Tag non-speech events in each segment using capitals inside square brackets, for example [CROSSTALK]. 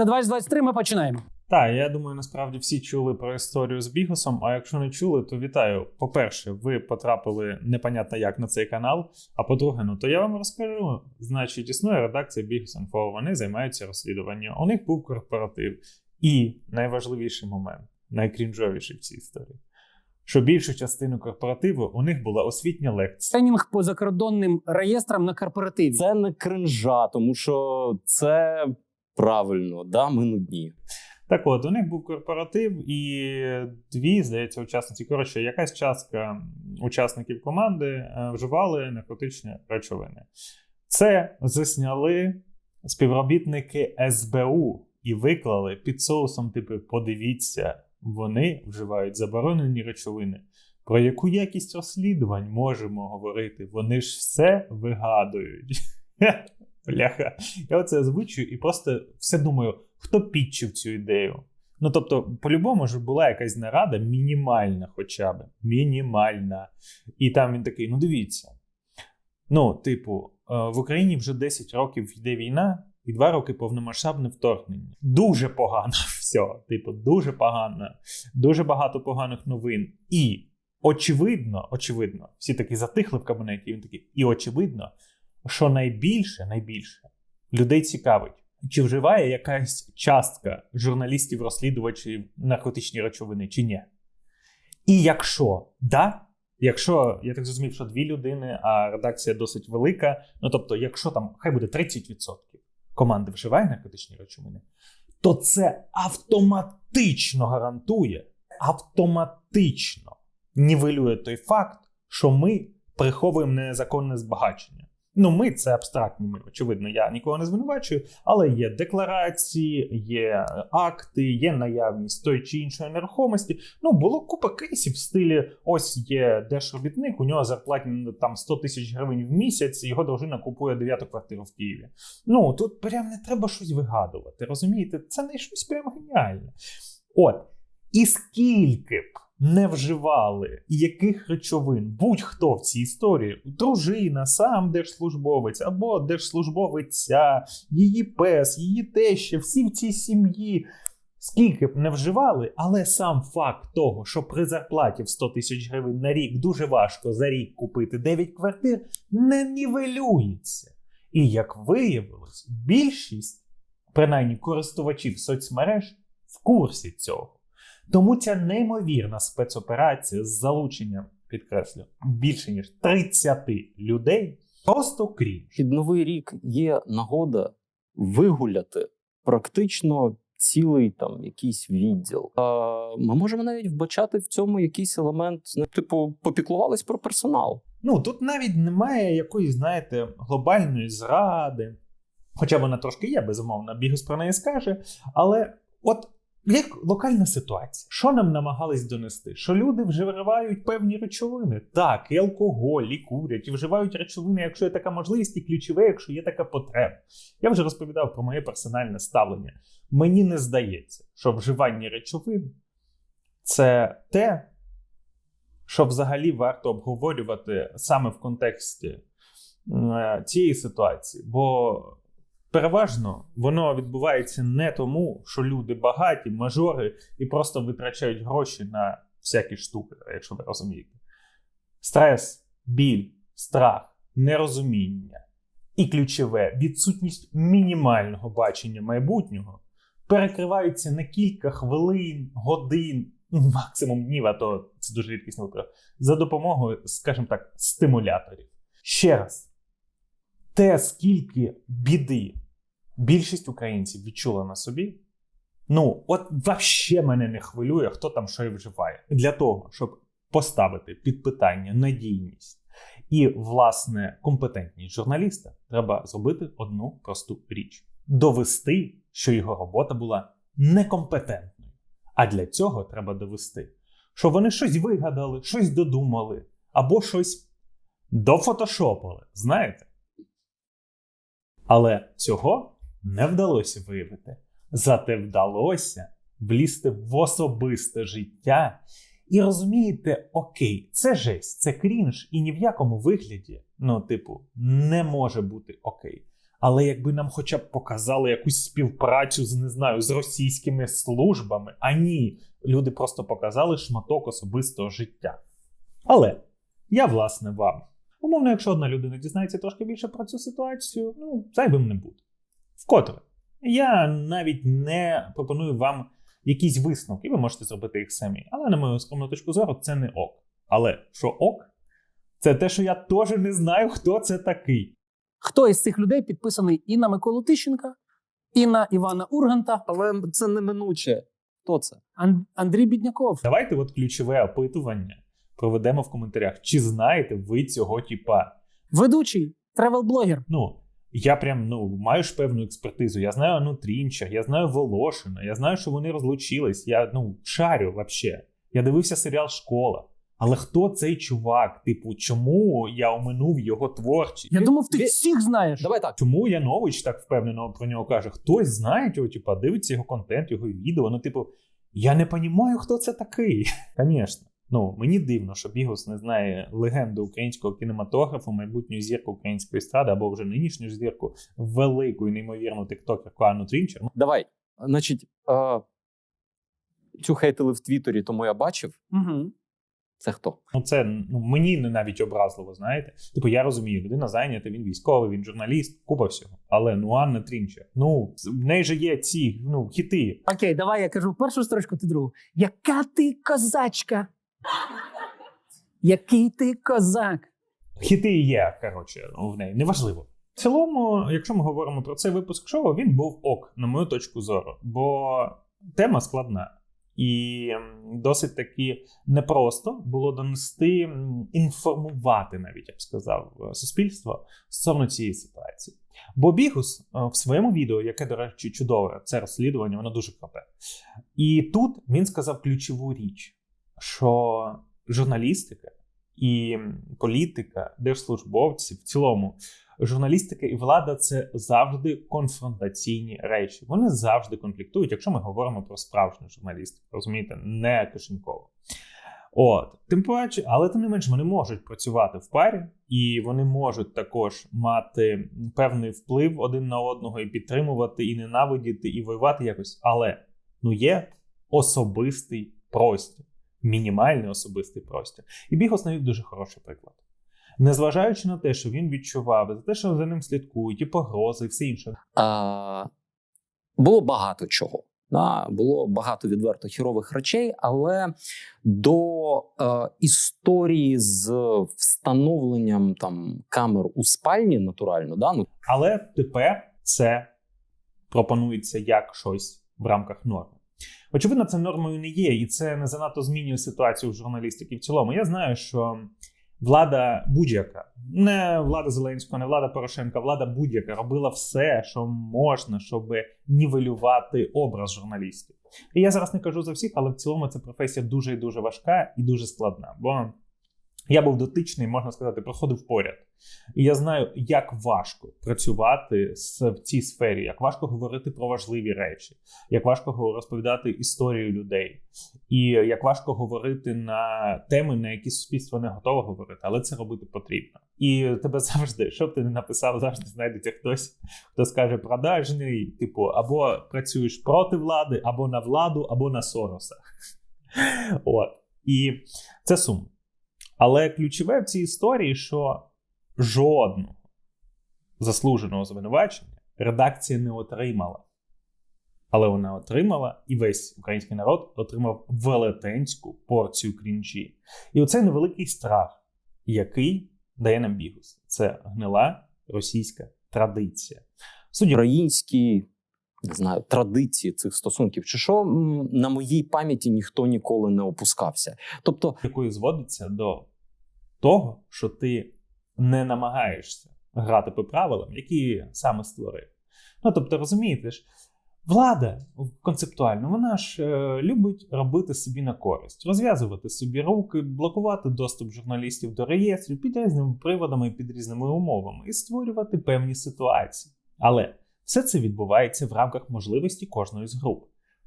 Це 2023, Ми починаємо. Так, я думаю, насправді всі чули про історію з Бігосом. А якщо не чули, то вітаю. По-перше, ви потрапили непонятно як на цей канал. А по-друге, ну то я вам розкажу. Значить, існує редакція Info, Вони займаються розслідуванням. У них був корпоратив. І найважливіший момент, найкрінжовіший в цій історії. Що більшу частину корпоративу у них була освітня лекція. Тренінг по закордонним реєстрам на корпоративі. Це не кринжа, тому що це правильно, да, ми нудні. Так от, у них був корпоратив, і дві, здається, учасниці. Коротше, якась частка учасників команди е, вживали наркотичні речовини. Це засняли співробітники СБУ і виклали під соусом, типу, подивіться, вони вживають заборонені речовини. Про яку якість розслідувань можемо говорити? Вони ж все вигадують. [LAUGHS] Бляха. Я оце озвучую і просто все думаю, хто підчив цю ідею. Ну, тобто, по-любому ж була якась нарада, мінімальна хоча б. Мінімальна. І там він такий: ну дивіться. Ну, типу, в Україні вже 10 років йде війна, і 2 роки повномасштабне вторгнення. Дуже погано [LAUGHS] все. Типу, дуже погано, дуже багато поганих новин. І очевидно, очевидно, всі такі затихли в кабінеті, він такий, і очевидно що найбільше найбільше людей цікавить, чи вживає якась частка журналістів-розслідувачів наркотичні речовини, чи ні. І якщо да, якщо я так зрозумів, що дві людини, а редакція досить велика, ну тобто, якщо там хай буде 30% команди вживає наркотичні речовини, то це автоматично гарантує, автоматично нівелює той факт, що ми приховуємо незаконне збагачення. Ну, ми це абстрактні. Ми очевидно, я нікого не звинувачую, але є декларації, є акти, є наявність той чи іншої нерухомості. Ну було купа кейсів в стилі: ось є держробітник, у нього зарплатні там 100 тисяч гривень в місяць. Його дружина купує дев'яту квартиру в Києві. Ну тут прям не треба щось вигадувати. Розумієте, це не щось прям геніальне. От і скільки б не вживали яких речовин будь-хто в цій історії, дружина, сам держслужбовець або держслужбовиця, її пес, її теща, всі в цій сім'ї. Скільки б не вживали, але сам факт того, що при зарплаті в 100 тисяч гривень на рік дуже важко за рік купити 9 квартир, не нівелюється. І як виявилось, більшість, принаймні користувачів соцмереж, в курсі цього. Тому ця неймовірна спецоперація з залученням, підкреслю, більше ніж 30 людей просто крінж. Під новий рік є нагода вигуляти практично цілий там якийсь відділ. А Ми можемо навіть вбачати в цьому якийсь елемент, ну, типу, попіклувались про персонал. Ну тут навіть немає якоїсь, знаєте, глобальної зради. Хоча вона трошки є, безумовно, бігус про неї скаже. Але от як локальна ситуація, що нам намагались донести? Що люди вживають певні речовини. Так, і алкоголь, і курять, і вживають речовини, якщо є така можливість, і ключове, якщо є така потреба. Я вже розповідав про моє персональне ставлення. Мені не здається, що вживання речовин це те, що взагалі варто обговорювати саме в контексті е, цієї ситуації. Бо Переважно воно відбувається не тому, що люди багаті, мажори і просто витрачають гроші на всякі штуки, якщо ви розумієте. Стрес, біль, страх, нерозуміння і ключове відсутність мінімального бачення майбутнього перекриваються на кілька хвилин, годин, [LAUGHS] максимум днів, а то це дуже рідкісний випадок, за допомогою, скажімо так, стимуляторів. Ще раз. Те, скільки біди більшість українців відчула на собі. Ну, от взагалі мене не хвилює, хто там що і вживає. Для того, щоб поставити під питання надійність і, власне, компетентність журналіста, треба зробити одну просту річ: довести, що його робота була некомпетентною. А для цього треба довести, що вони щось вигадали, щось додумали або щось дофотошопили. Знаєте? Але цього не вдалося виявити. Зате вдалося влізти в особисте життя. І розумієте, окей, це жесть, це крінж, і ні в якому вигляді, ну, типу, не може бути окей. Але якби нам хоча б показали якусь співпрацю з не знаю з російськими службами, а ні, люди просто показали шматок особистого життя. Але я власне вам. Умовно, якщо одна людина дізнається трошки більше про цю ситуацію, ну зайвим не буде. Вкотре, я навіть не пропоную вам якісь висновки, ви можете зробити їх самі. Але на мою скромну точку зору, це не ок. Але що ок, це те, що я теж не знаю, хто це такий. Хто із цих людей підписаний і на Миколу Тищенка, і на Івана Урганта, Але це неминуче. Хто це? Ан- Андрій Бідняков. Давайте от ключове опитування проведемо в коментарях. Чи знаєте ви цього типа? Ведучий, тревел-блогер. Ну, я прям ну, маю ж певну експертизу. Я знаю Ану Трінчер, я знаю Волошина, я знаю, що вони розлучились. Я ну, шарю вообще. Я дивився серіал Школа. Але хто цей чувак? Типу, чому я оминув його творчість? Я думав, ти Ві- всіх знаєш. Давай так. Чому Янович так впевнено про нього каже? Хтось знає його, типа, дивиться його контент, його відео. Ну, типу, я не розумію, хто це такий. [LAUGHS] Звісно. Ну, мені дивно, що Бігус не знає легенду українського кінематографу, майбутню зірку української естради або вже нинішню зірку, велику і неймовірну тиктокерку Анну Трінчер. Давай. Значить, цю хейтили в Твіттері, тому я бачив. Угу. Це хто? Ну, це ну, мені не навіть образливо, знаєте. Типу, я розумію, людина зайнята, він військовий, він журналіст, купа всього. Але ну Анна Трінчер. Ну, в неї же є ці ну, хіти. Окей, давай я кажу першу строчку, ти другу. Яка ти козачка? Який ти козак? Хіти є, коротше, в неї неважливо. В цілому, якщо ми говоримо про цей випуск шоу, він був ок, на мою точку зору, бо тема складна. І досить таки непросто було донести, інформувати, навіть я б сказав, суспільство стосовно цієї ситуації. Бо Бігус е, в своєму відео, яке, до речі, чудове, це розслідування, воно дуже круте. І тут він сказав ключову річ, що журналістика і політика, держслужбовці в цілому, журналістика і влада це завжди конфронтаційні речі. Вони завжди конфліктують, якщо ми говоримо про справжню журналістику, розумієте, не кишеньково. От, тим паче, але тим не менш, вони можуть працювати в парі, і вони можуть також мати певний вплив один на одного і підтримувати, і ненавидіти, і воювати якось. Але ну є особистий простір, мінімальний особистий простір. І Бігос навів дуже хороший приклад. Незважаючи на те, що він відчував, за те, що за ним слідкують, і погрози, і все інше. А, було багато чого. Да, було багато відверто хірових речей, але до е, історії з встановленням там камер у спальні натурально, да, ну Але тепер це пропонується як щось в рамках норми. Очевидно, це нормою не є, і це не занадто змінює ситуацію в журналістики в цілому. Я знаю, що влада будь-яка, не влада Зеленського, не влада Порошенка, влада будь-яка робила все, що можна, щоб нівелювати образ журналістів. І я зараз не кажу за всіх, але в цілому ця професія дуже і дуже важка і дуже складна. Бо я був дотичний, можна сказати, проходив поряд. І я знаю, як важко працювати в цій сфері, як важко говорити про важливі речі, як важко розповідати історію людей, і як важко говорити на теми, на які суспільство не готове говорити, але це робити потрібно. І тебе [LAUGHS] завжди, що б ти не написав, завжди знайдеться хтось, хто скаже продажний, типу, або працюєш проти влади, або на владу, або на Сороса. [LAUGHS] От. І це сумно. Але ключове в цій історії, що жодного заслуженого звинувачення редакція не отримала. Але вона отримала, і весь український народ отримав велетенську порцію крінжі. І оцей невеликий страх, який дає нам бігус. Це гнила російська традиція. Судді українські не знаю, традиції цих стосунків, чи що на моїй пам'яті ніхто ніколи не опускався. Тобто, якою зводиться до того, що ти не намагаєшся грати по правилам, які саме створив. Ну тобто, розумієте ж, влада концептуально, вона ж е, любить робити собі на користь, розв'язувати собі руки, блокувати доступ журналістів до реєстрів під різними приводами і під різними умовами і створювати певні ситуації. Але все це відбувається в рамках можливості кожної з груп.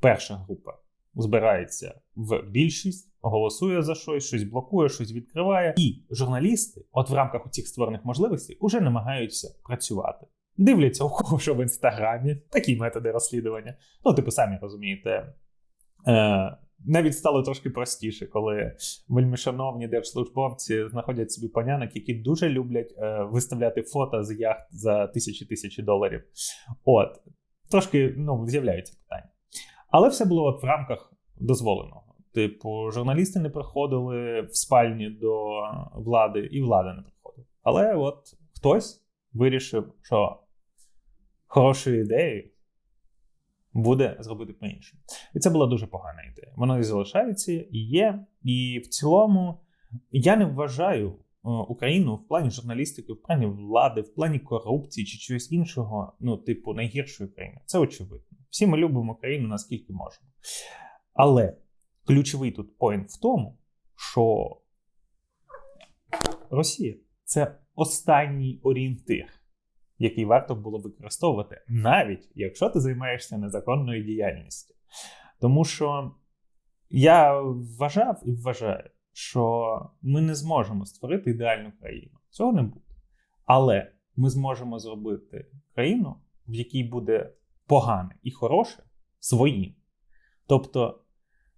Перша група збирається в більшість, голосує за щось, щось блокує, щось відкриває. І журналісти, от в рамках цих створених можливостей, уже намагаються працювати. дивляться, у кого що в інстаграмі, такі методи розслідування. Ну, типу, самі розумієте. Е, навіть стало трошки простіше, коли вельмишановні держслужбовці знаходять собі панянок, які дуже люблять е, виставляти фото з яхт за тисячі тисячі доларів. От, трошки ну, з'являються питання. Але все було от в рамках дозволеного. Типу, журналісти не приходили в спальні до влади, і влада не приходила. Але от хтось вирішив, що хорошою ідеєю буде зробити по-іншому. І це була дуже погана ідея. Воно і залишається, і є. І в цілому я не вважаю е, Україну в плані журналістики, в плані влади, в плані корупції чи чогось іншого, ну, типу, найгіршою країною. Це очевидно. Всі ми любимо країну наскільки можемо. Але ключовий тут поінт в тому, що Росія це останній орієнтир, який варто було використовувати, навіть якщо ти займаєшся незаконною діяльністю. Тому що я вважав і вважаю, що ми не зможемо створити ідеальну країну. Цього не буде. Але ми зможемо зробити країну, в якій буде погане і хороше своїм. Тобто,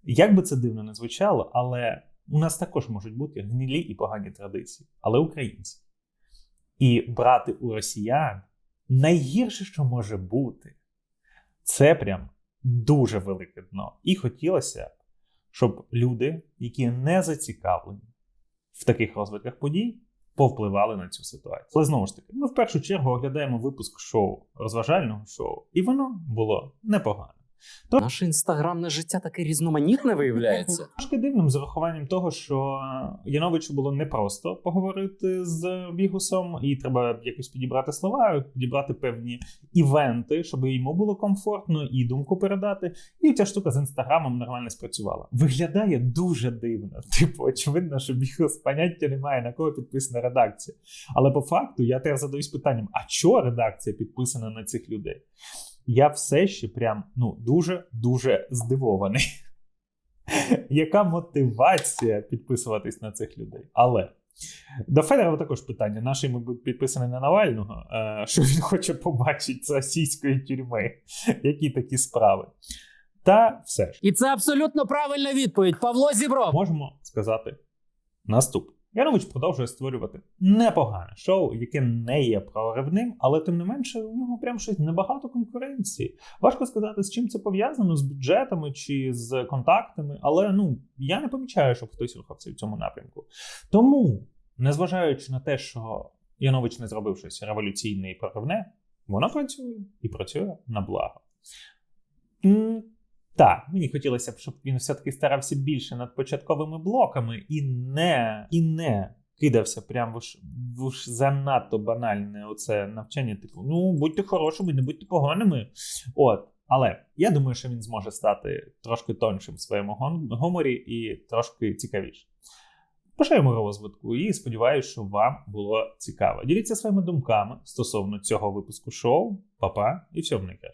як би це дивно не звучало, але у нас також можуть бути гнилі і погані традиції, але українці. І брати у росіян найгірше, що може бути, це прям дуже велике дно. І хотілося щоб люди, які не зацікавлені в таких розвитках подій, повпливали на цю ситуацію. Але знову ж таки, ми в першу чергу оглядаємо випуск шоу, розважального шоу, і воно було непогано. Наше інстаграмне життя таке різноманітне виявляється. [LAUGHS] Трошки дивним з урахуванням того, що Яновичу було непросто поговорити з Бігусом, і треба якось підібрати слова, підібрати певні івенти, щоб йому було комфортно і думку передати. І ця штука з інстаграмом нормально спрацювала. Виглядає дуже дивно. [LAUGHS] Типу, очевидно, що Бігус поняття немає, на кого підписана редакція. Але по факту я теж задаюсь питанням: а чого редакція підписана на цих людей? Я все ще прям ну дуже дуже здивований. [LAUGHS] Яка мотивація підписуватись на цих людей? Але до Федорова також питання: наш йому буде підписаний на Навального, е, що він хоче побачити з російської тюрми. Які такі справи? Та все ж І це абсолютно правильна відповідь. Павло Зібров. можемо сказати наступне. Янович продовжує створювати непогане шоу, яке не є проривним, але тим не менше у нього прям щось небагато конкуренції. Важко сказати, з чим це пов'язано, з бюджетами чи з контактами, але ну я не помічаю, щоб хтось рухався в цьому напрямку. Тому, незважаючи на те, що Янович не зробив щось революційне і проривне, воно працює і працює на благо. Так, мені хотілося б, щоб він все-таки старався більше над початковими блоками і не, і не кидався прямо в, занадто банальне оце навчання, типу, ну будьте хорошими, не будьте поганими. От. Але я думаю, що він зможе стати трошки тоншим в своєму гуморі і трошки цікавіше. Бажаємо розвитку і сподіваюся, що вам було цікаво. Діліться своїми думками стосовно цього випуску шоу. Па-па і всього найкраще.